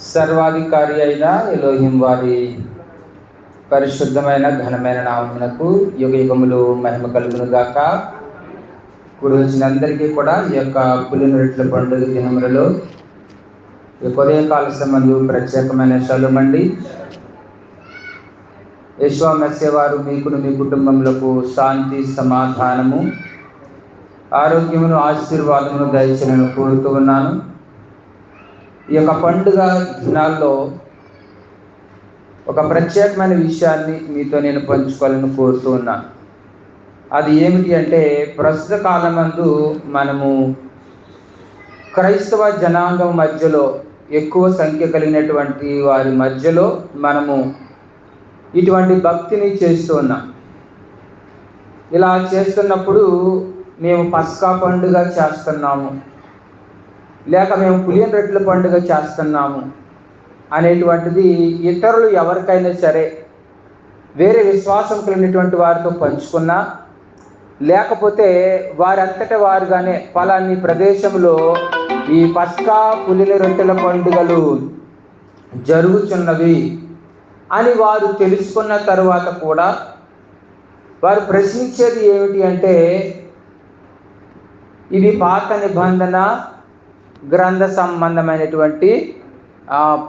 సర్వాధికారి అయిన ఎలోహిం వారి పరిశుద్ధమైన ఘనమైన నామమునకు యుగ యుగములు మహిమ కలుగును గాక ఇప్పుడు వచ్చిన అందరికీ కూడా ఈ యొక్క పులిన పండుగ దినములలో ఈ ఉదయకాల సంబంధు ప్రత్యేకమైన శలుమండి యశ్వామస్య వారు మీకును మీ కుటుంబములకు శాంతి సమాధానము ఆరోగ్యమును ఆశీర్వాదమును దయచేయను కోరుతూ ఉన్నాను. ఈ యొక్క పండుగ దినాల్లో ఒక ప్రత్యేకమైన విషయాన్ని మీతో నేను పంచుకోవాలని కోరుతూ ఉన్నాను. అది ఏమిటి అంటే ప్రస్తుత కాలమందు మనము క్రైస్తవ జనాంగం మధ్యలో ఎక్కువ సంఖ్య కలిగినటువంటి వారి మధ్యలో మనము ఇటువంటి భక్తిని చేస్తూ ఉన్నాం. ఇలా చేస్తున్నప్పుడు మేము పస్కా పండుగ చేస్తున్నాము. లేక మేము పులియన్ రొట్టెల పండుగ చేస్తున్నాము అనేటువంటిది ఇతరులు ఎవరికైనా సరే వేరే విశ్వాసం కలిగినటువంటి వారితో పంచుకున్నా లేకపోతే వారంతట వారుగానే పలాని ప్రదేశంలో ఈ పస్కా పులిల రొట్టెల పండుగలు జరుగుతున్నవి అని వారు తెలుసుకున్న తరువాత కూడా వారు ప్రశ్నించేది ఏమిటి అంటే ఇది పాత నిబంధన గ్రంథ సంబంధమైనటువంటి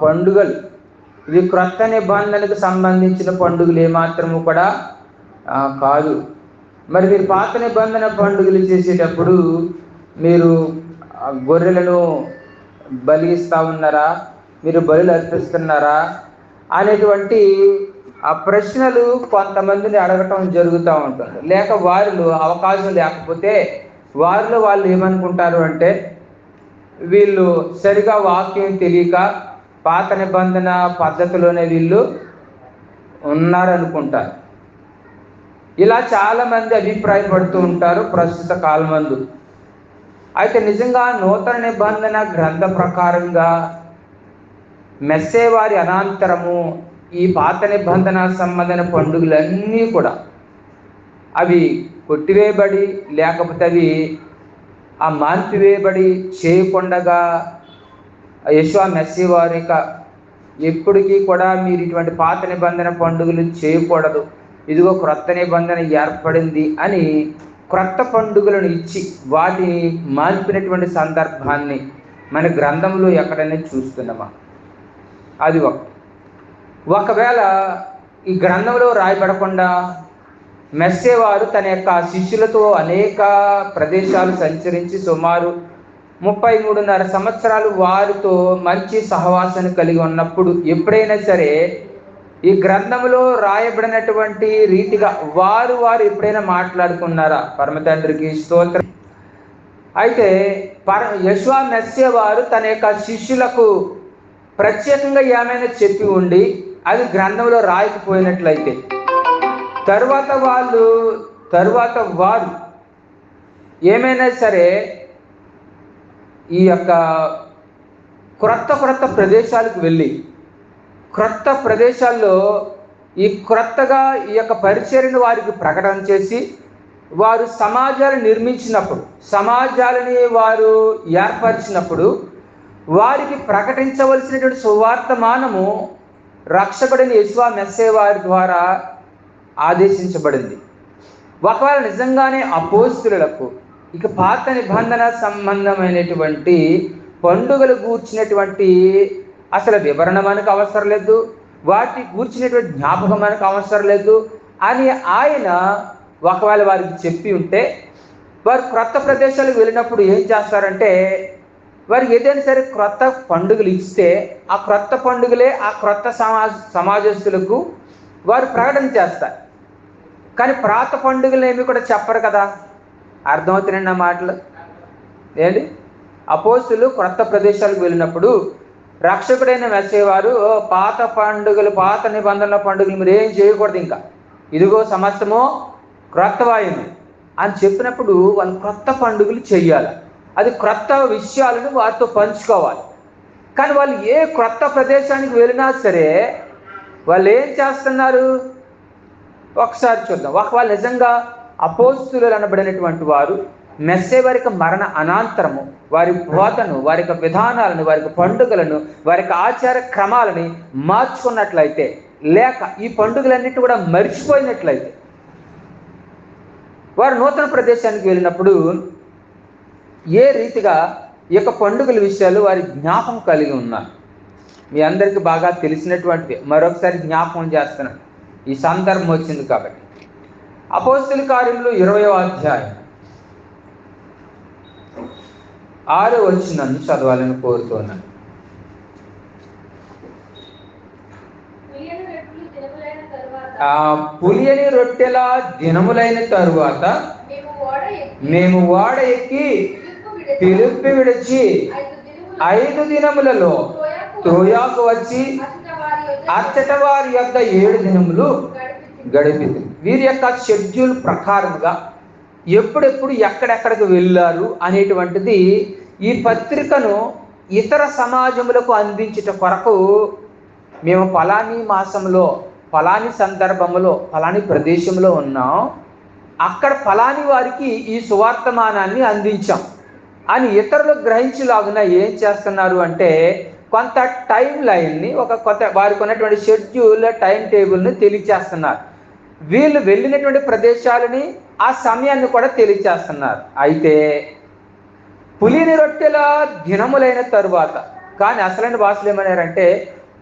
పండుగలు. ఇది క్రొత్త నిబంధనకు సంబంధించిన పండుగలు ఏమాత్రము కూడా కాదు. మరి మీరు పాత నిబంధన పండుగలు చేసేటప్పుడు మీరు గొర్రెలను బలిగిస్తూ ఉన్నారా? మీరు బలులు అర్పిస్తున్నారా? అనేటువంటి ఆ ప్రశ్నలు కొంతమందిని అడగటం జరుగుతూ ఉంటుంది. లేక వారిలో అవకాశం లేకపోతే వారిలో వాళ్ళు ఏమనుకుంటారు అంటే వీళ్ళు సరిగా వాక్యం తెలియక పాత నిబంధన పద్ధతిలోనే వీళ్ళు ఉన్నారనుకుంటారు ఇలా చాలామంది అభిప్రాయపడుతూ ఉంటారు ప్రస్తుత కాలమందు. అయితే నిజంగా నూతన నిబంధన గ్రంథ ప్రకారంగా మెస్సేవారి అనంతరము ఈ పాత నిబంధన సంబంధన పండుగలన్నీ కూడా అవి కొట్టివేయబడి లేకపోతే అవి ఆ మాన్పివేయబడి చేయకుండగా యశ్వా మెస్సి వారి ఎప్పటికీ కూడా మీరు ఇటువంటి పాత నిబంధన పండుగలు చేయకూడదు. ఇదిగో క్రొత్త నిబంధన ఏర్పడింది అని క్రొత్త పండుగలను ఇచ్చి వాటిని మార్పినటువంటి సందర్భాన్ని మన గ్రంథంలో ఎక్కడైనా చూస్తున్నామా? అది ఒక. ఒకవేళ ఈ గ్రంథంలో రాయబడకుండా మెస్సేవారు తన యొక్క శిష్యులతో అనేక ప్రదేశాలు సంచరించి సుమారు ముప్పై మూడున్నర సంవత్సరాలు వారితో మంచి సహవాసాన్ని కలిగి ఉన్నప్పుడు ఎప్పుడైనా సరే ఈ గ్రంథంలో రాయబడినటువంటి రీతిగా వారు వారు ఎప్పుడైనా మాట్లాడుకున్నారా? పరమతండ్రికి స్తోత్రం. అయితే పర యశ్వా మెస్సే వారు తన యొక్క శిష్యులకు ప్రత్యేకంగా ఏమైనా చెప్పి ఉండి అది గ్రంథంలో రాయకపోయినట్లయితే తర్వాత వాళ్ళు తరువాత వారు ఏమైనా సరే ఈ యొక్క క్రొత్త క్రొత్త ప్రదేశాలకు వెళ్ళి క్రొత్త ప్రదేశాల్లో ఈ క్రొత్తగా ఈ యొక్క పరిచర్యను వారికి ప్రకటన చేసి వారు సమాజాలు నిర్మించినప్పుడు సమాజాలని వారు ఏర్పరిచినప్పుడు వారికి ప్రకటించవలసినటువంటి సువార్తమానము రక్షకుడిని యశ్వా మెస్సే వారి ద్వారా ఆదేశించబడింది. ఒకవేళ నిజంగానే అపోస్తులకు ఇక పాత నిబంధన సంబంధమైనటువంటి పండుగలు కూర్చున్నటువంటి అసలు వివరణ మనకు అవసరం లేదు వాటి కూర్చున్నటువంటి జ్ఞాపకం మనకు అవసరం లేదు అని ఆయన ఒకవేళ వారికి చెప్పి ఉంటే వారు క్రొత్త ప్రదేశాలకు వెళ్ళినప్పుడు ఏం చేస్తారంటే వారికి ఏదైనా సరే క్రొత్త పండుగలు ఇస్తే ఆ క్రొత్త పండుగలే ఆ క్రొత్త సమాజ సమాజస్తులకు వారు ప్రకటన చేస్తారు. కానీ ప్రాత పండుగలు ఏమి కూడా చెప్పరు కదా. అర్థమవుతున్నాయి నా మాటలు. ఏంటి? అపోస్తులు క్రొత్త ప్రదేశాలకు వెళ్ళినప్పుడు రక్షకుడైన వేసేవారు పాత పండుగలు పాత నిబంధనల పండుగలు మీరు ఏం చేయకూడదు ఇంకా. ఇదిగో సమస్తము క్రొత్తవాయును. అని చెప్పినప్పుడు వాళ్ళు క్రొత్త పండుగలు చేయాలి అది క్రొత్త విషయాలను వారితో పంచుకోవాలి. కానీ వాళ్ళు ఏ క్రొత్త ప్రదేశానికి వెళ్ళినా సరే వాళ్ళు ఏం చేస్తున్నారు? ఒకసారి చూద్దాం. ఒకవేళ నిజంగా అపోస్తులు అనబడినటువంటి వారు మెస్సే వారి యొక్క మరణ అనంతరము వారి బోధను వారి యొక్క విధానాలను వారి యొక్క పండుగలను వారి యొక్క ఆచార క్రమాలని మార్చుకున్నట్లయితే లేక ఈ పండుగలన్నిటి కూడా మర్చిపోయినట్లయితే వారు నూతన ప్రదేశానికి వెళ్ళినప్పుడు ఏ రీతిగా ఈ యొక్క పండుగల విషయాలు వారి జ్ఞాపం కలిగి ఉన్నారు? మీ అందరికీ బాగా తెలిసినటువంటివి మరొకసారి జ్ఞాపకం చేస్తున్నాను. ఈ సందర్భం వచ్చింది కాబట్టి. అపోస్తుల కార్యంలో ఇరవయో అధ్యాయం ఆరు వచ్చిందని చదవాలని కోరుతున్నాను. ఆ పులియని రొట్టెల దినములైన తరువాత మేము ఓడ ఎక్కి వాడ ఎక్కి పిలుపు విడిచి ఐదు ఐదు దినములలో త్రోయాకు వచ్చి అచ్చట వారి యొక్క ఏడు దినములు గడిపింది వీరి యొక్క షెడ్యూల్ ప్రకారముగా ఎప్పుడెప్పుడు ఎక్కడెక్కడికి వెళ్ళారు అనేటువంటిది ఈ పత్రికను ఇతర సమాజములకు అందించట కొరకు మేము ఫలాని మాసంలో ఫలాని సందర్భంలో ఫలాని ప్రదేశంలో ఉన్నాం. అక్కడ ఫలాని వారికి ఈ సువార్తమానాన్ని అందించాం. అని ఇతరులు గ్రహించలాగున ఏం చేస్తున్నారు అంటే కొంత టైం లైన్ని ఒక కొత్త వారికి ఉన్నటువంటి షెడ్యూల్ టైం టేబుల్ని తెలియచేస్తున్నారు. వీళ్ళు వెళ్ళినటువంటి ప్రదేశాలని ఆ సమయాన్ని కూడా తెలియచేస్తున్నారు. అయితే పులిని రొట్టెల దినములైన తరువాత కానీ అసలైన భాషలు ఏమన్నారంటే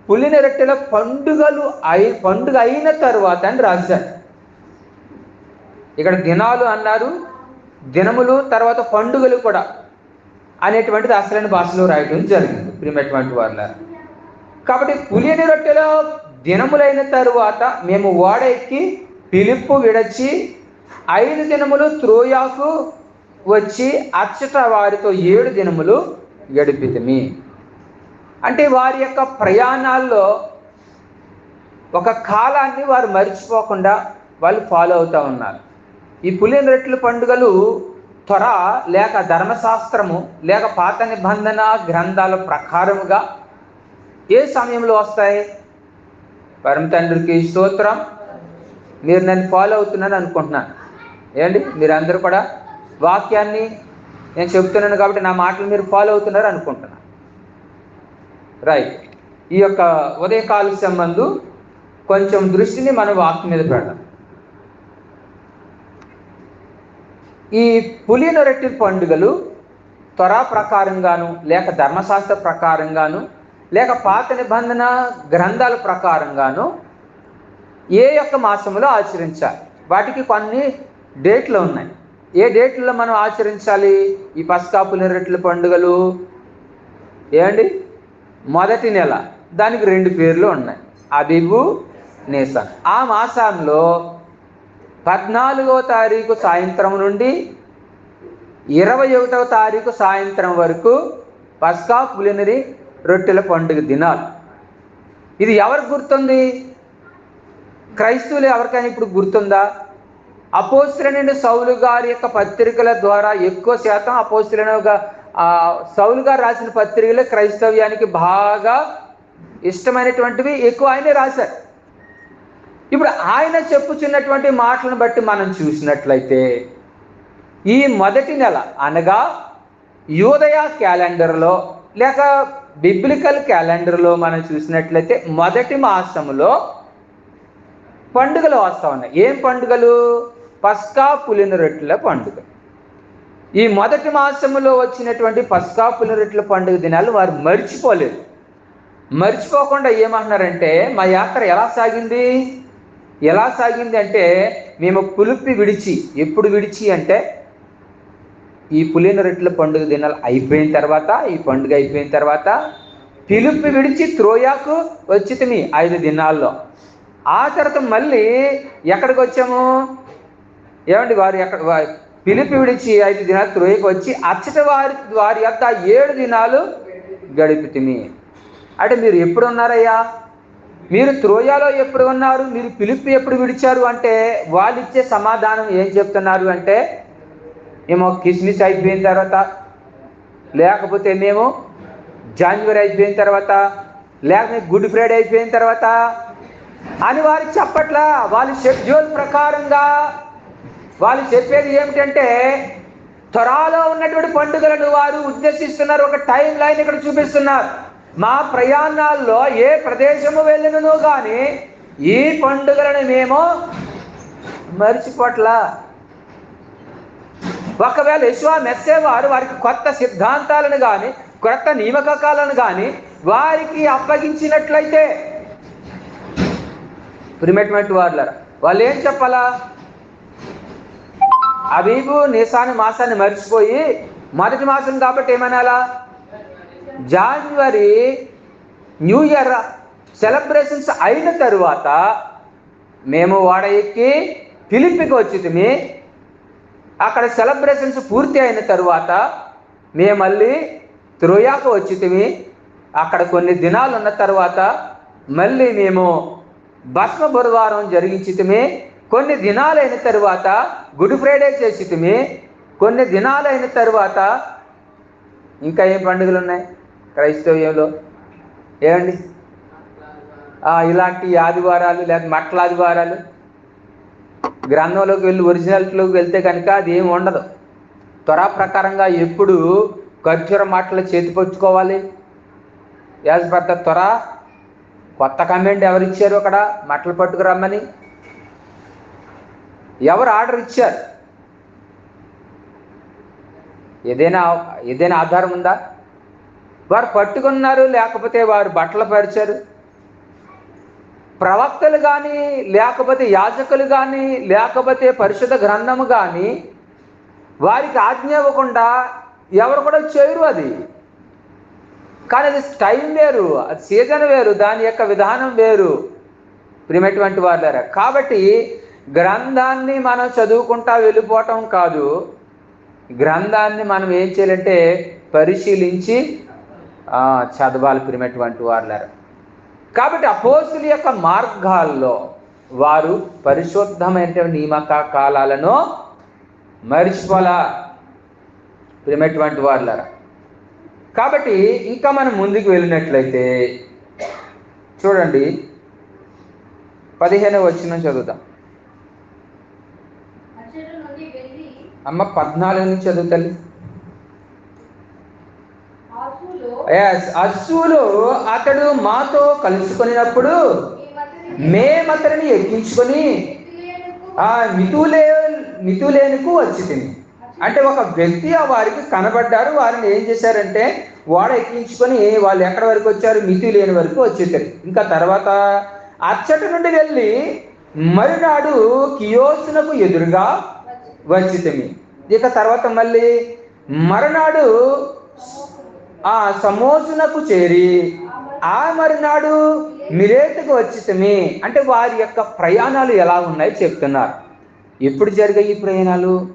పులిని రొట్టెల పండుగలు అయి పండుగ అయిన తరువాత అని రాశారు. ఇక్కడ దినాలు అన్నారు దినములు తర్వాత పండుగలు కూడా. అనేటువంటిది అసలైన భాషలో రాయడం జరిగింది ప్రియమైనటువంటి వాళ్ళ కాబట్టి పులిని రొట్టెలో దినములైన తరువాత మేము ఓడ ఎక్కి పిలుపు విడచి ఐదు దినములు త్రోయాకు వచ్చి అచ్చట వారితో ఏడు దినములు గడిపితమి. అంటే వారి యొక్క ప్రయాణాల్లో ఒక కాలాన్ని వారు మర్చిపోకుండా వాళ్ళు ఫాలో అవుతూ ఉన్నారు. ఈ పులిన రెట్ల పండుగలు త్వర లేక ధర్మశాస్త్రము లేక పాత నిబంధన గ్రంథాల ప్రకారముగా ఏ సమయంలో వస్తాయి? పరమ తండ్రికి స్తోత్రం. మీరు నన్ను ఫాలో అవుతున్నాను అనుకుంటున్నాను. ఏండి మీరందరూ కూడా వాక్యాన్ని నేను చెప్తున్నాను కాబట్టి నా మాటలు మీరు ఫాలో అవుతున్నారు అనుకుంటున్నాను. రైట్ ఈ యొక్క ఉదయకాల సంబంధు కొంచెం దృష్టిని మన వాక్యం మీద పెడదాం. ఈ పులిన పండుగలు త్వర ప్రకారంగాను లేక ధర్మశాస్త్ర ప్రకారంగాను లేక పాత నిబంధన గ్రంథాల ప్రకారంగాను ఏ యొక్క మాసంలో ఆచరించాలి? వాటికి కొన్ని డేట్లు ఉన్నాయి. ఏ డేట్లలో మనం ఆచరించాలి? ఈ పస్కా పులిరొట్టెల పండుగలు ఏమండి మొదటి నెల. దానికి రెండు పేర్లు ఉన్నాయి. అబిబు నేసన్ ఆ మాసంలో పద్నాలుగో తారీఖు సాయంత్రం నుండి ఇరవై ఒకటవ తారీఖు సాయంత్రం వరకు పస్కా పులినరి రొట్టెల పండుగ దినాలు. ఇది ఎవరికి గుర్తుంది? క్రైస్తవులు ఎవరికైనా ఇప్పుడు గుర్తుందా? అపోస్తులైన సౌలు గారి యొక్క పత్రికల ద్వారా ఎక్కువ శాతం అపోస్తులైన సౌలు గారు రాసిన పత్రికలు క్రైస్తవ్యానికి బాగా ఇష్టమైనటువంటివి ఎక్కువ ఆయనే రాశారు. ఇప్పుడు ఆయన చెప్పుచున్నటువంటి మాటలను బట్టి మనం చూసినట్లయితే ఈ మొదటి నెల అనగా యూదయ క్యాలెండర్లో లేక బిబ్లికల్ క్యాలెండర్లో మనం చూసినట్లయితే మొదటి మాసంలో పండుగలు వస్తూ ఉన్నాయి. ఏం పండుగలు? పస్కా పులిన రొట్టెల పండుగ. ఈ మొదటి మాసంలో వచ్చినటువంటి పస్కా పులిన రొట్టెల పండుగ దినాలు వారు మర్చిపోలేదు మర్చిపోకుండా ఏమంటున్నారంటే మా యాత్ర ఎలా సాగింది? ఎలా సాగింది అంటే మేము పులిపి విడిచి ఎప్పుడు విడిచి అంటే ఈ పులిన రొట్టెల పండుగ దినాలు అయిపోయిన తర్వాత ఈ పండుగ అయిపోయిన తర్వాత పిలుపు విడిచి త్రోయాకు వచ్చితిమి ఐదు దినాల్లో. ఆ తర్వాత మళ్ళీ ఎక్కడికి వచ్చాము? ఏమండి వారు ఎక్కడ పిలిపి విడిచి ఐదు దినాలు త్రోయకు వచ్చి అచ్చట వారి వారి యొక్క ఏడు దినాలు గడిపితిమి అంటే మీరు ఎప్పుడు ఉన్నారయ్యా? మీరు త్రోయాలో ఎప్పుడు ఉన్నారు? మీరు పిలుపు ఎప్పుడు విడిచారు? అంటే వాళ్ళు ఇచ్చే సమాధానం ఏం చెప్తున్నారు అంటే మేము కిస్మిస్ అయిపోయిన తర్వాత లేకపోతే మేము జాన్వరి అయిపోయిన తర్వాత లేకపోతే గుడ్ ఫ్రైడే అయిపోయిన తర్వాత అని వారికి చెప్పట్లా. వాళ్ళ షెడ్యూల్ ప్రకారంగా వాళ్ళు చెప్పేది ఏమిటంటే త్వరలో ఉన్నటువంటి పండుగలను వారు ఉద్దేశిస్తున్నారు. ఒక టైం లైన్ ఇక్కడ చూపిస్తున్నారు. మా ప్రయాణాల్లో ఏ ప్రదేశము వెళ్ళినను కానీ ఈ పండుగలను మేము మర్చిపోట్లా ఒకవేళ యశ్వా మెచ్చేవారు వారికి కొత్త సిద్ధాంతాలను కానీ కొత్త నియమకాలను కానీ వారికి అప్పగించినట్లయితే ప్రిమెట్మెంట్ వాళ్ళరా వాళ్ళు ఏం చెప్పాలా? అబీబు నిసాని మాసాన్ని మర్చిపోయి మొదటి మాసం కాబట్టి ఏమనాలా? జాన్వరి న్యూ ఇయర్ సెలబ్రేషన్స్ అయిన తరువాత మేము వాడ ఎక్కి పిలిపికి వచ్చితిమి. అక్కడ సెలబ్రేషన్స్ పూర్తి అయిన తరువాత మేము మళ్ళీ త్రోయాకు వచ్చితిమి. అక్కడ కొన్ని దినాలు ఉన్న తర్వాత మళ్ళీ మేము భస్మ బుధవారం జరిగించితిమి కొన్ని దినాలైన తరువాత గుడ్ ఫ్రైడే చేసితిమి. కొన్ని దినాలైన తరువాత ఇంకా ఏం పండుగలు ఉన్నాయి క్రైస్తవ్యంలో ఏమండి? ఇలాంటి ఆదివారాలు లేదా మట్ల ఆదివారాలు గ్రంథంలోకి వెళ్ళి ఒరిజినల్లోకి వెళ్తే కనుక అది ఏమి ఉండదు. త్వర ప్రకారంగా ఎప్పుడు ఖర్జూర మాటలు చేతిపొచ్చుకోవాలి యాజ్ పెద్ద త్వర కొత్త కమెంట్ ఎవరు ఇచ్చారు అక్కడ? మట్టలు పట్టుకురమ్మని ఎవరు ఆర్డర్ ఇచ్చారు? ఏదైనా ఏదైనా ఆధారం ఉందా? వారు పట్టుకున్నారు లేకపోతే వారు బట్టలు పరిచారు. ప్రవక్తలు కానీ లేకపోతే యాజకులు కానీ లేకపోతే పరిశుద్ధ గ్రంథము కానీ వారికి ఆజ్ఞ ఇవ్వకుండా ఎవరు కూడా చేయరు అది. కానీ అది టైం వేరు అది సీజన్ వేరు దాని యొక్క విధానం వేరు. ప్రియమైనటువంటి వాళ్ళారా కాబట్టి గ్రంథాన్ని మనం చదువుకుంటా వెళ్ళిపోవటం కాదు. గ్రంథాన్ని మనం ఏం చేయాలంటే పరిశీలించి చదవాలి ప్రియమైనటువంటి వాళ్ళారా కాబట్టి అపోస్తుల యొక్క మార్గాల్లో వారు పరిశుద్ధమైన నియమక కాలాలను మరిచిపోలా ప్రియమైనటువంటి వాళ్ళారా కాబట్టి ఇంకా మనం ముందుకు వెళ్ళినట్లయితే చూడండి పదిహేను వచ్చిన చదువుతాం అమ్మ పద్నాలుగు నుంచి చదువుతాలి ఆసులో అతడు మాతో కలుసుకున్నప్పుడు మేమతడిని ఎక్కించుకొని ఆ మితులే మితులేనుకు వచ్చి తిని అంటే ఒక వ్యక్తి ఆ వారికి కనబడ్డారు వారిని ఏం చేశారంటే ఓడ ఎక్కించుకొని వాళ్ళు ఎక్కడి వరకు వచ్చారు? మితి లేని వరకు వచ్చేసారు. ఇంకా తర్వాత అచ్చటి నుండి వెళ్ళి మరునాడు కియోసునకు ఎదురుగా వచ్చితమి ఇక తర్వాత మళ్ళీ మరునాడు ఆ సమోసునకు చేరి ఆ మరునాడు మిలేతుకు వచ్చితిమి అంటే వారి యొక్క ప్రయాణాలు ఎలా ఉన్నాయి చెప్తున్నారు. ఎప్పుడు జరిగాయి ఈ ప్రయాణాలు?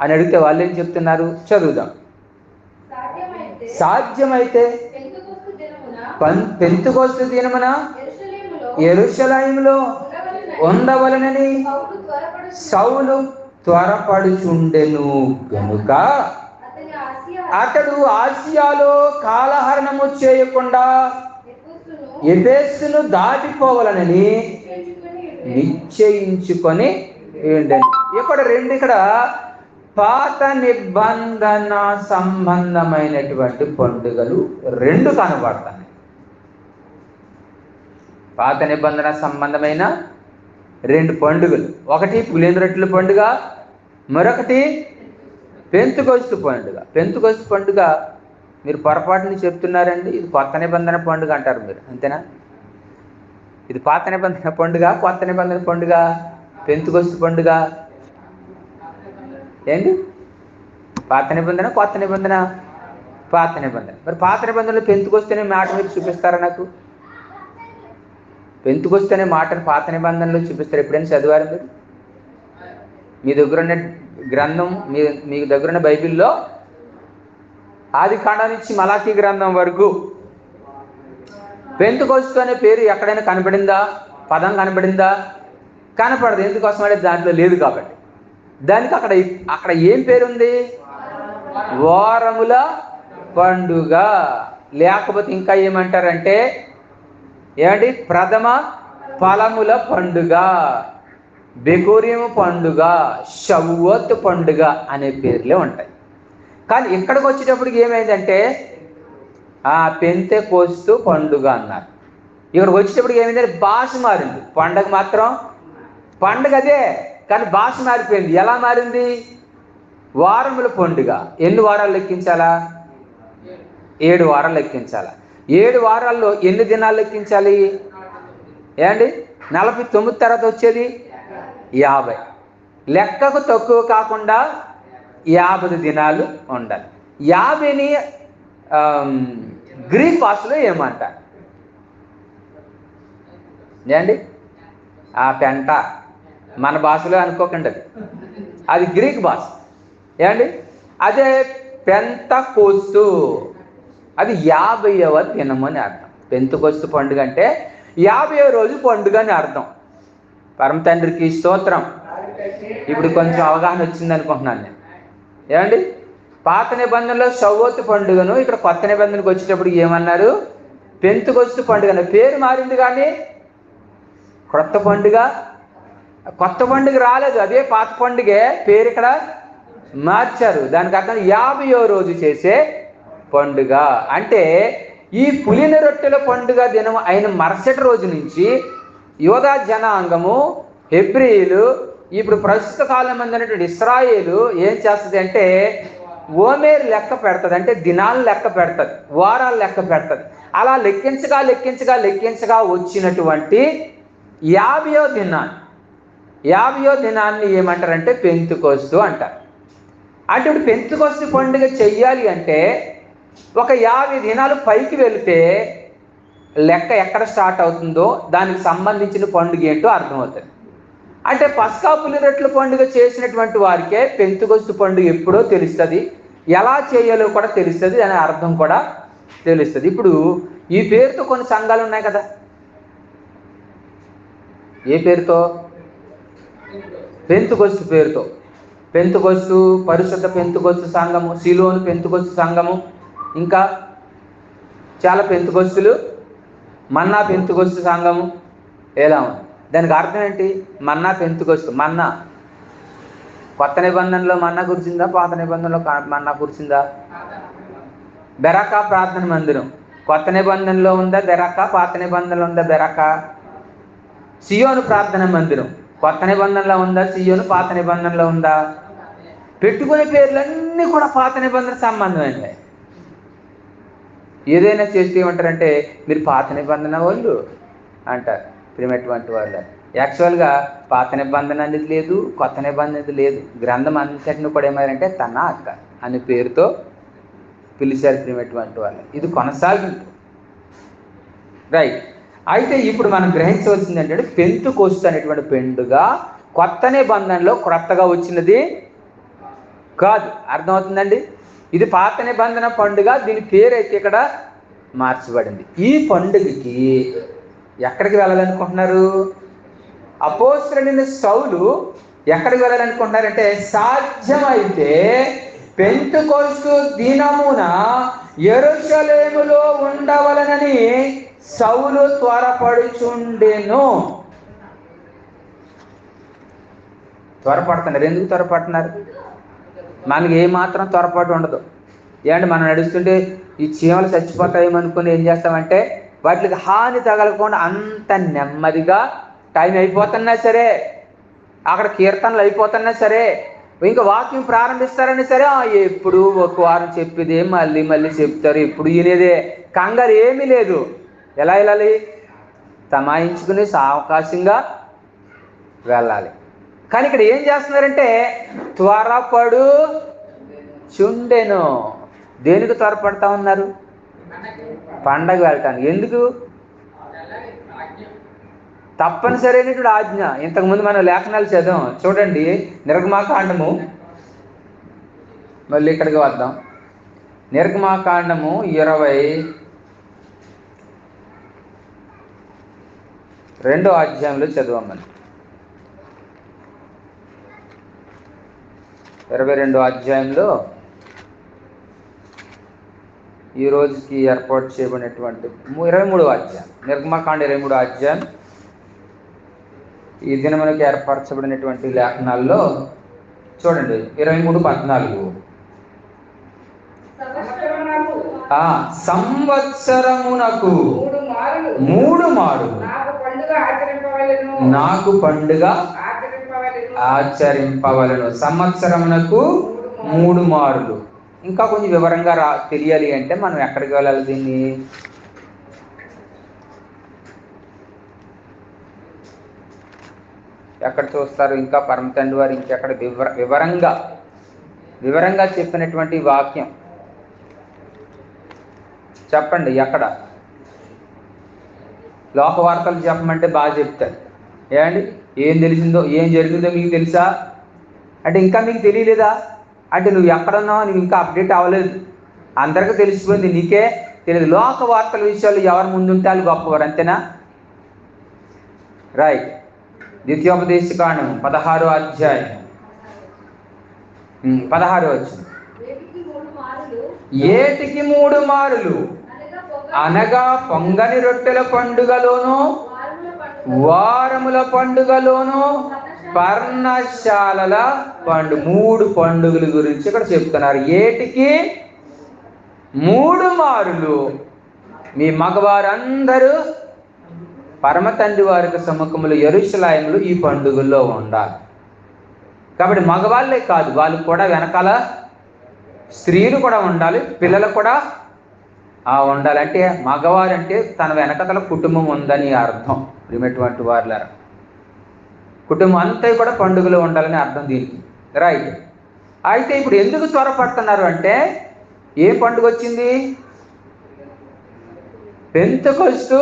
అని అడిగితే వాళ్ళు ఏం చెప్తున్నారు? చదువుదాం. సాధ్యమైతే పెంతుకొస్తు దినమున ఎరుషలాయిములో ఉండవలెనని సౌలు త్వరపడుచుండెను. ఆసియా అతడు ఆసియాలో కాలహరణము చేయకుండా ఎబేస్సును దాటిపోవాలని దాటిపోవాలనని నిశ్చయించుకొని నిశ్చయించుకొని ఇక్కడ రెండు ఇక్కడ పాత నిబంధన సంబంధమైనటువంటి పండుగలు రెండు కనబడతాయి. పాత నిబంధన సంబంధమైన రెండు పండుగలు. ఒకటి పులేంద్రొట్టెల పండుగ మరొకటి పెంతుకొస్తు పండుగ. పెంతుకొస్తు పండుగ మీరు పొరపాటుని చెప్తున్నారండి. ఇది కొత్త నిబంధన పండుగ అంటారు మీరు. అంతేనా? ఇది పాత నిబంధన పండుగ కొత్త నిబంధన పండుగ పెంతుకొస్తు పండుగ. ఏంటి పాత నిబంధన కొత్త నిబంధన? పాత నిబంధన. మరి పాత నిబంధనలు పెంతుకొస్తేనే మాట మీరు చూపిస్తారా నాకు? పెంతుకొస్తేనే మాటను పాత నిబంధనలు చూపిస్తారు. ఎప్పుడైనా చదివారు మీరు? మీ దగ్గర ఉన్న గ్రంథం మీ మీ దగ్గర ఉన్న బైబిల్లో ఆది కాండ నుంచి మలాఖీ గ్రంథం వరకు. పెంతుకొస్తు అనే పేరు ఎక్కడైనా కనపడిందా? పదం కనపడిందా? కనపడదు. ఎందుకోసం అంటే దాంట్లో లేదు కాబట్టి. దానికి అక్కడ అక్కడ ఏం పేరు ఉంది వారముల పండుగ. లేకపోతే ఇంకా ఏమంటారంటే ఏమండి? ప్రథమ ఫలముల పండుగ. బెగోరియం పండుగ షవ్వత్ పండుగ అనే పేర్లే ఉంటాయి. కానీ ఇక్కడికి వచ్చేటప్పటికి ఏమైందంటే ఆ పెంతే కోస్తు పండుగ అన్నారు. ఇక్కడికి వచ్చేటప్పటికి ఏమైందంటే భాష మారింది. పండగ మాత్రం పండుగ అదే కానీ భాష మారిపోయింది. ఎలా మారింది? వారముల పండుగ. ఎన్ని వారాలు లెక్కించాలా? ఏడు వారాలు లెక్కించాలా. ఏడు వారాల్లో ఎన్ని దినాలు లెక్కించాలి? ఏమండి నలభై తొమ్మిది తర్వాత వచ్చేది? యాభై. లెక్కకు తక్కువ కాకుండా యాభై దినాలు ఉండాలి. యాభైని గ్రీక్ భాషలో ఏమంటారు? ఏండి ఆ పెంట. మన భాషలో అనుకోకండి అది. అది గ్రీక్ భాష. ఏమండి అదే పెంత కోస్తు అది యాభైవ దినమని అని అర్థం. పెంతుకొస్తు పండుగ అంటే యాభైవ రోజు పండుగ అని అర్థం. పరమ తండ్రికి స్తోత్రం. ఇప్పుడు కొంచెం అవగాహన వచ్చింది అనుకుంటున్నాను నేను. ఏమండి? పాత నిబంధనలో షవ్వోతు పండుగను ఇక్కడ కొత్త నిబంధనకు వచ్చేటప్పుడు ఏమన్నారు? పెంతుకొస్తు పండుగ పేరు మారింది కానీ కొత్త పండుగ కొత్త పండుగ రాలేదు. అదే పాత పండుగే పేరు ఇక్కడ మార్చారు. దానికి అర్థం యాభయో రోజు చేసే పండుగ. అంటే ఈ పులిన రొట్టెల పండుగ దినం అయిన మరుసటి రోజు నుంచి యోధా జనాంగము హెబ్రియులు ఇప్పుడు ప్రస్తుత కాలం అందినటువంటి ఇస్రాయేలు ఏం చేస్తుంది అంటే ఓమేర్ లెక్క పెడుతుంది అంటే దినాలు లెక్క పెడుతుంది వారాలు లెక్క పెడుతుంది. అలా లెక్కించగా లెక్కించగా లెక్కించగా వచ్చినటువంటి యాభయో దినాన్ని. యాభయో దినాన్ని ఏమంటారంటే పెంతుకొస్తు అంటారు. అంటే ఇప్పుడు పెంతుకొస్తు పండుగ చెయ్యాలి అంటే ఒక యాభై దినాలు పైకి వెళితే లెక్క ఎక్కడ స్టార్ట్ అవుతుందో దానికి సంబంధించిన పండుగ ఏంటో అర్థమవుతుంది. అంటే పస్కా పులిరెట్ల పండుగ చేసినటువంటి వారికే పెంతుగొస్తు పండుగ ఎప్పుడో తెలుస్తుంది. ఎలా చేయాలో కూడా తెలుస్తుంది అనే అర్థం కూడా తెలుస్తుంది. ఇప్పుడు ఈ పేరుతో కొన్ని సంఘాలు ఉన్నాయి కదా. ఏ పేరుతో? పెంతుకొస్తు పేరుతో. పెంతుకొస్తు పరిశుద్ధ పెంతుకొస్తు సంఘము సిలోను పెంతుకొస్తు సంఘము ఇంకా చాలా పెంతుకొస్తులు మన్నా పెంతుకొస్తు సంఘము ఎలా ఉంది? దానికి అర్థం ఏంటి? మన్నా పెంతుకొస్తు మన్నా. కొత్త నిబంధనలో మన్నా కూర్చుందా పాత నిబంధనలో మన్నా కూర్చుందా బెరకా ప్రార్థన మందిరం. కొత్త నిబంధనలో ఉందా బెరక్క పాత నిబంధనలో ఉందా బెరక్క సియోను ప్రార్థన మందిరం. కొత్త నిబంధనలో ఉందా? సియోను పాత నిబంధనలో ఉందా? పెట్టుకునే పేర్లన్నీ కూడా పాత నిబంధన సంబంధమైనవి. ఏదైనా చేస్తే ఏమంటారంటే మీరు పాత నిబంధన వాళ్ళు అంటారు ప్రియమైనటువంటి వాళ్ళు. యాక్చువల్గా పాత నిబంధన అనేది లేదు కొత్త నిబంధన అనేది లేదు. గ్రంథం అంతటిని కూడా ఏమారంటే తన అక్క అనే పేరుతో పిలిచారు ప్రియమైనటువంటి వాళ్ళు. ఇది కొనసాగింపు. రైట్. అయితే ఇప్పుడు మనం గ్రహించవలసింది ఏంటంటే పెంతు కోస్తు అనేటువంటి పెండుగ కొత్త నిబంధనలో క్రొత్తగా వచ్చినది కాదు. అర్థమవుతుందండి? ఇది పాత నిబంధన పండుగ దీని పేరు అయితే ఇక్కడ మార్చబడింది. ఈ పండుగకి ఎక్కడికి వెళ్ళాలనుకుంటున్నారు? అపోసరుడైన సౌలు ఎక్కడికి వెళ్ళాలనుకుంటున్నారంటే సాధ్యమైతే పెంతుకొస్తు దినమున ఎరుసలేములో ఉండవలనని సౌలు త్వరపడుచుండెను. త్వరపడుతున్నారు. ఎందుకు త్వరపడుతున్నారు? మనకి ఏమాత్రం త్వరపాటు ఉండదు. ఏమంటే మనం నడుస్తుంటే ఈ చీమలు చచ్చిపోతాయేమనుకుని ఏం చేస్తామంటే వాటికి హాని తగలకుండా అంత నెమ్మదిగా టైం అయిపోతున్నా సరే అక్కడ కీర్తనలు అయిపోతున్నా సరే ఇంకా వాక్యం ప్రారంభిస్తారని సరే ఎప్పుడు ఒక వారం చెప్పేదే మళ్ళీ మళ్ళీ చెప్తారు ఎప్పుడు వినేదే. కంగారు ఏమీ లేదు. ఎలా వెళ్ళాలి? తమాయించుకుని సావకాశంగా వెళ్ళాలి. కానీ ఇక్కడ ఏం చేస్తున్నారంటే త్వరపడు చుండెను. దేనికి త్వరపడతా ఉన్నారు? పండగ వెళ్ళటానికి. ఎందుకు? తప్పనిసరైనటువంటి ఆజ్ఞ. ఇంతకుముందు మనం లేఖనాలు చదివాం. చూడండి నిర్గమాకాండము. మళ్ళీ ఇక్కడికి వద్దాం. నిర్గమాకాండము ఇరవై రెండో అధ్యాయంలో చదివాం మనం. ఇరవై రెండో అధ్యాయంలో ఈ రోజుకి ఏర్పాటు చేయబడినటువంటి ఇరవై మూడో అధ్యాయం నిర్గమాకాండ ఇరవై మూడో అధ్యాయం. ఈ దినమునకు ఏర్పరచబడినటువంటి లేఖనాల్లో చూడండి ఇరవై మూడు పద్నాలుగు. సంవత్సరమునకు మూడు మారు నాకు పండుగ ఆచరింపవలను. సంవత్సరమునకు మూడు మారులు. ఇంకా కొంచెం వివరంగా రా తెలియాలి అంటే మనం ఎక్కడికి వెళ్ళాలి దీన్ని? ఎక్కడ చూస్తారు? ఇంకా పరమతండ్రి వారు ఇంకెక్కడ? వివర వివరంగా. వివరంగా చెప్పినటువంటి వాక్యం. చెప్పండి ఎక్కడ? లోక వార్తలు చెప్పమంటే బాగా చెప్తారు. ఏమండి? ఏం తెలిసిందో ఏం జరిగిందో మీకు తెలుసా? అంటే ఇంకా మీకు తెలియలేదా? అంటే నువ్వు ఎక్కడున్నావు నువ్వు ఇంకా అప్డేట్ అవ్వలేదు. అందరికీ తెలిసిపోయింది నీకే తెలియదు. లోక వార్తల విషయాలు ఎవరు ముందుంటే వాళ్ళు గొప్పవారు అంతేనా? రైట్ ద్వితీయోపదేశ కాండం పదహారో అధ్యాయం పదహారో వచ్చింది ఏటికి మూడు మారులు? అనగా పొంగని రొట్టెల పండుగలోనూ వారముల పండుగలోను పర్ణశాలల పండు మూడు పండుగల గురించి ఇక్కడ చెప్తున్నారు. ఏటికి? మూడు మారులు. మీ మగవారందరూ పరమ తండ్రి వారికి సముఖములు ఎరుషలాయములు ఈ పండుగల్లో ఉండాలి. కాబట్టి మగవాళ్ళే కాదు వాళ్ళు కూడా వెనకాల స్త్రీలు కూడా ఉండాలి పిల్లలు కూడా ఆ ఉండాలి. అంటే తన వెనకతల కుటుంబం ఉందని అర్థం. ప్రిమటువంటి వారులారా. కుటుంబం అంతా కూడా పండుగలో ఉండాలని అర్థం దీనికి. రైట్ అయితే ఇప్పుడు ఎందుకు త్వరపడుతున్నారు అంటే ఏ పండుగ వచ్చింది? పెంతకొస్తూ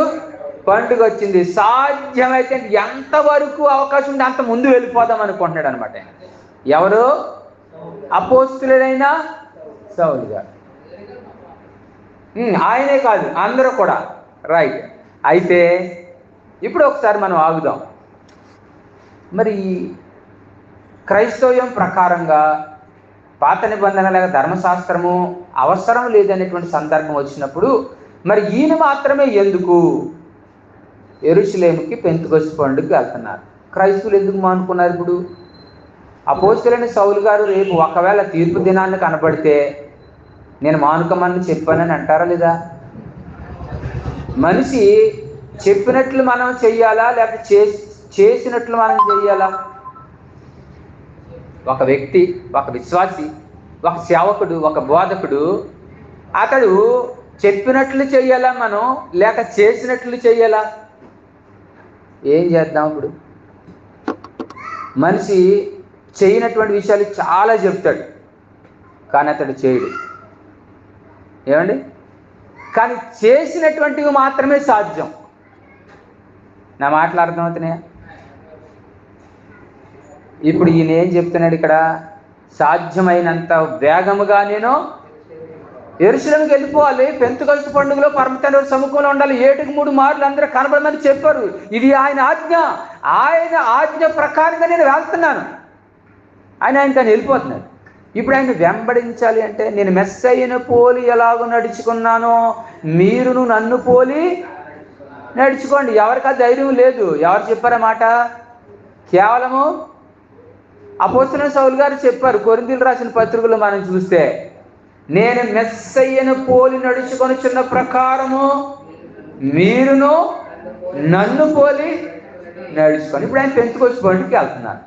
పండుగ వచ్చింది. సాధ్యమైతే ఎంతవరకు అవకాశం ఉంటే అంత ముందు వెళ్ళిపోదాం అనుకుంటున్నాడు అనమాట ఎవరు? అపోస్తులైనా? సౌలు గారు. ఆయనే కాదు అందరూ కూడా. రైట్ అయితే ఇప్పుడు ఒకసారి మనం ఆగుదాం. మరి క్రైస్తవ్యం ప్రకారంగా పాత నిబంధన లేక ధర్మశాస్త్రము అవసరం లేదనేటువంటి సందర్భం వచ్చినప్పుడు మరి ఈయన మాత్రమే ఎందుకు ఎరుసలేముకి పెంతుకొచ్చి పండుగకి వెళ్తున్నారు? క్రైస్తవులు ఎందుకు మానుకున్నారు ఇప్పుడు? అపోస్తులని సౌలు గారు రేపు ఒకవేళ తీర్పు దినాన్ని కనబడితే నేను మానుకమని చెప్పానని అంటారా లేదా? మనిషి చెప్పినట్లు మనం చెయ్యాలా? లేకపోతే చేసినట్లు మనం చెయ్యాలా? ఒక వ్యక్తి ఒక విశ్వాసి ఒక సేవకుడు ఒక బోధకుడు అతడు చెప్పినట్లు చెయ్యాలా మనం? లేక చేసినట్లు చెయ్యాలా? ఏం చేద్దాం ఇప్పుడు? మనిషి చేయనటువంటి విషయాలు చాలా చెప్తాడు. కానీ అతడు చేయడు. ఏమండి? కానీ చేసినటువంటివి మాత్రమే సాధ్యం. నా మాటలు అర్థమవుతున్నాయా ఇప్పుడు ఈయన ఏం చెప్తున్నాడు ఇక్కడ? సాధ్యమైనంత వేగముగా నేను ఎరుసలంకి వెళ్ళిపోవాలి. పెంతుకొలుసు పండుగలో పరమతండ్రి సముఖంలో ఉండాలి. ఏటికి మూడు మార్లు అందరూ కనబడమని చెప్పారు. ఇది ఆయన ఆజ్ఞ. ఆయన ఆజ్ఞ ప్రకారంగా నేను వెళ్తున్నాను. ఆయన ఆయన కానీ వెళ్ళిపోతున్నాడు. ఇప్పుడు ఆయన వెంబడించాలి అంటే నేను మెస్ అయిన పోలి ఎలాగో నడుచుకున్నానో మీరును నన్ను పోలి నడుచుకోండి. ఎవరికి ఆ ధైర్యం లేదు. ఎవరు చెప్పారన్నమాట కేవలము అపోస్తున్న సౌలు గారు చెప్పారు. కొరిందులు రాసిన పత్రికలు మనం చూస్తే నేను మెస్సయ్యను పోలి నడుచుకొని చిన్న ప్రకారము మీరును నన్ను పోలి నడుచుకొని. ఇప్పుడు ఆయన పెంచుకొచ్చి పండుగకి వెళ్తున్నాను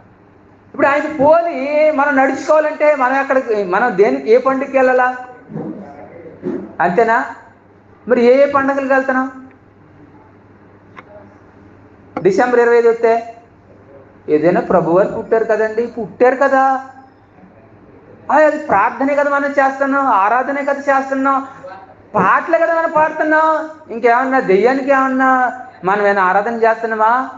ఇప్పుడు ఆయన పోలి మనం నడుచుకోవాలంటే మనం అక్కడ మనం దేనికి ఏ పండుగకి వెళ్ళాలా? అంతేనా? మరి ఏ ఏ పండుగలకు వెళ్తున్నాం? డిసెంబర్ ఇరవై ఐదు వస్తే? ఏదైనా ప్రభువారు పుట్టారు కదండి పుట్టారు కదా. అది ప్రార్థనే కదా మనం చేస్తున్నాం ఆరాధనే కదా చేస్తున్నాం పాటలే కదా మనం పాడుతున్నాం. ఇంకేమన్నా దెయ్యానికి ఏమన్నా మనం ఏమైనా ఆరాధన చేస్తున్నామా?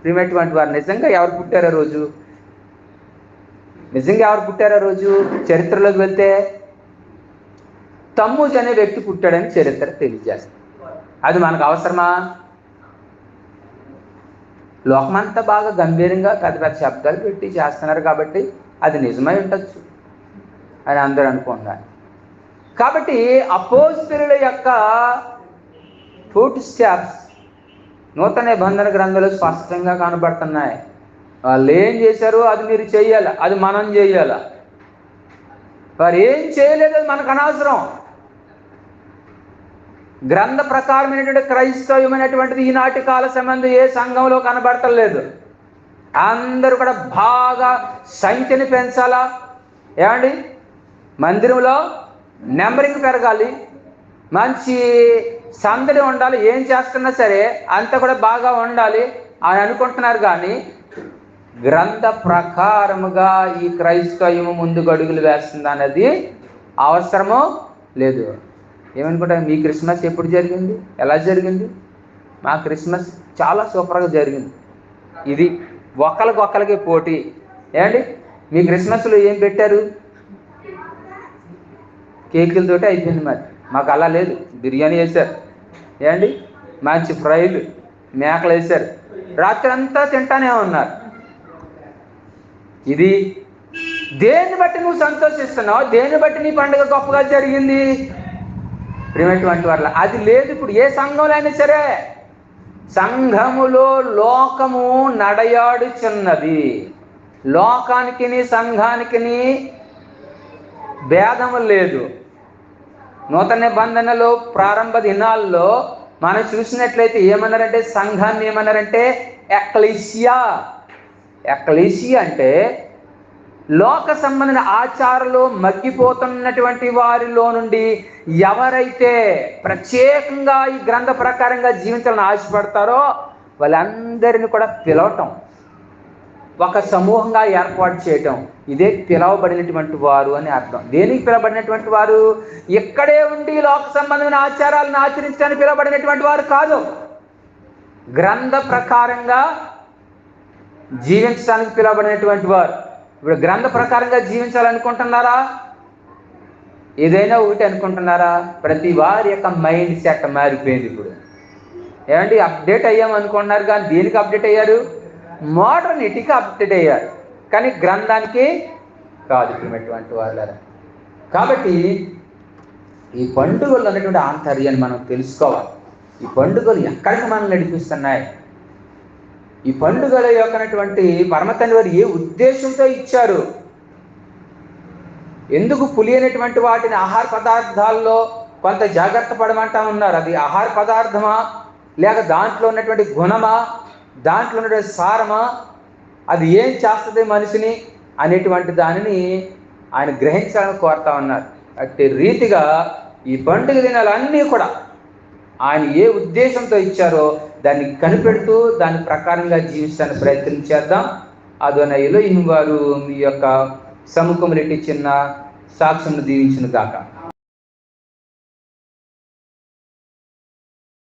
ప్రియమైనటువంటి వారు నిజంగా ఎవరు పుట్టారో రోజు? నిజంగా ఎవరు పుట్టారో రోజు? చరిత్రలోకి వెళ్తే తమ్ముజ్ అనే వ్యక్తి పుట్టాడని చరిత్ర తెలియజేస్తుంది. అది మనకు అవసరమా? లోకమంతా బాగా గంభీరంగా పెద్ద పెద్ద శబ్దాలు పెట్టి చేస్తున్నారు కాబట్టి అది నిజమై ఉండొచ్చు అని అందరూ అనుకుంటున్నారు. కాబట్టి అపోస్తుల యొక్క ఫుట్ స్టాప్స్ నూతన నిబంధన గ్రంథాలు స్పష్టంగా కనబడుతున్నాయి. వాళ్ళు ఏం చేశారు? అది మీరు చేయాలి? అది మనం చేయాలి? వారు ఏం చేయలేదు? అది మనకు అనవసరం. గ్రంథ ప్రకారమైనటువంటి క్రైస్తవమైనటువంటిది ఈనాటి కాల సంబంధం ఏ సంఘంలో కనబడతలేదు. అందరూ కూడా బాగా సంఖ్యని పెంచాలా? ఏమండి? మందిరంలో నెంబరింగ్ పెరగాలి. మంచి సందడి ఉండాలి. ఏం చేస్తున్నా సరే అంతా కూడా బాగా ఉండాలి అని అనుకుంటున్నారు కానీ గ్రంథ ప్రకారముగా ఈ క్రైస్తవము ముందుకు అడుగులు వేస్తుంది అన్నది అవసరము లేదు. ఏమనుకుంటారు మీ క్రిస్మస్ ఎప్పుడు జరిగింది? ఎలా జరిగింది? మా క్రిస్మస్ చాలా సూపర్గా జరిగింది. ఇది ఒకరికొకరికి పోటీ. ఏమండి? మీ క్రిస్మస్లో ఏం పెట్టారు? కేకులతోటి అయిపోయింది మరి. మాకు అలా లేదు. బిర్యానీ వేశారు. ఏమండి? మంచి ఫ్రైలు మేకలు వేశారు. రాత్రి అంతా తింటానే ఉన్నారు. ఇది దేన్ని బట్టి నువ్వు సంతోషిస్తున్నావు? దేన్ని బట్టి నీ పండుగ గొప్పగా జరిగింది? ప్రియమైనటువంటి వాళ్ళ అది లేదు ఇప్పుడు ఏ సంఘంలో అయినా సరే. సంఘములో లోకము నడయాడుచున్నది. లోకానికి సంఘానికి భేదము లేదు. నూతన నిబంధనలో ప్రారంభ దినాల్లో మనం చూసినట్లయితే ఏమన్నారంటే సంఘాన్ని ఏమన్నారంటే ఎక్లీసియా. ఎక్లీసియా అంటే లోక సంబంధమైన ఆచారాలు మగ్గిపోతున్నటువంటి వారిలో నుండి ఎవరైతే ప్రత్యేకంగా ఈ గ్రంథ ప్రకారంగా జీవించాలని ఆశపడతారో వాళ్ళందరిని కూడా పిలవటం ఒక సమూహంగా ఏర్పాటు చేయటం ఇదే పిలవబడినటువంటి వారు అని అర్థం. దేనికి పిలవబడినటువంటి వారు? ఇక్కడే ఉండి లోక సంబంధమైన ఆచారాలను ఆచరించడానికి పిలవబడినటువంటి వారు కాదు. గ్రంథ ప్రకారంగా జీవించడానికి పిలవబడినటువంటి వారు. ఇప్పుడు గ్రంథ ప్రకారంగా జీవించాలనుకుంటున్నారా? ఏదైనా ఒకటి అనుకుంటున్నారా? ప్రతి వారి యొక్క మైండ్ సెట్ మారిపోయింది ఇప్పుడు. ఏమండి అప్డేట్ అయ్యాం అనుకుంటున్నారు కానీ దేనికి అప్డేట్ అయ్యారు? మోడర్నిటీకి అప్డేట్ అయ్యారు. కానీ గ్రంథానికి కాదు ఇటువంటి వాళ్ళరా? కాబట్టి ఈ పండుగలు అనేటువంటి ఆంతర్యాన్ని మనం తెలుసుకోవాలి. ఈ పండుగలు ఎక్కడికి మనం నడిపిస్తున్నాయి? ఈ పండుగల యొక్కనటువంటి పరమతండ్రి వారు ఏ ఉద్దేశంతో ఇచ్చారు? ఎందుకు పులి అనేటువంటి వాటిని ఆహార పదార్థాల్లో కొంత జాగ్రత్త పడమంటా ఉన్నారు? అది ఆహార పదార్థమా? లేక దాంట్లో ఉన్నటువంటి గుణమా? దాంట్లో ఉన్నటువంటి సారమా? అది ఏం చేస్తుంది మనిషిని అనేటువంటి దానిని ఆయన గ్రహించాలని కోరుతా ఉన్నారు. అట్టి రీతిగా ఈ పండుగ దినాలన్నీ కూడా ఆయన ఏ ఉద్దేశంతో ఇచ్చారో దాన్ని కనిపెడుతూ దాని ప్రకారంగా జీవించడానికి ప్రయత్నం చేద్దాం. అదొన ఎలోయిన్ వారు మీ యొక్క సముఖములెట్టి చిన్న సాక్ష్యం దీవించిన దాకా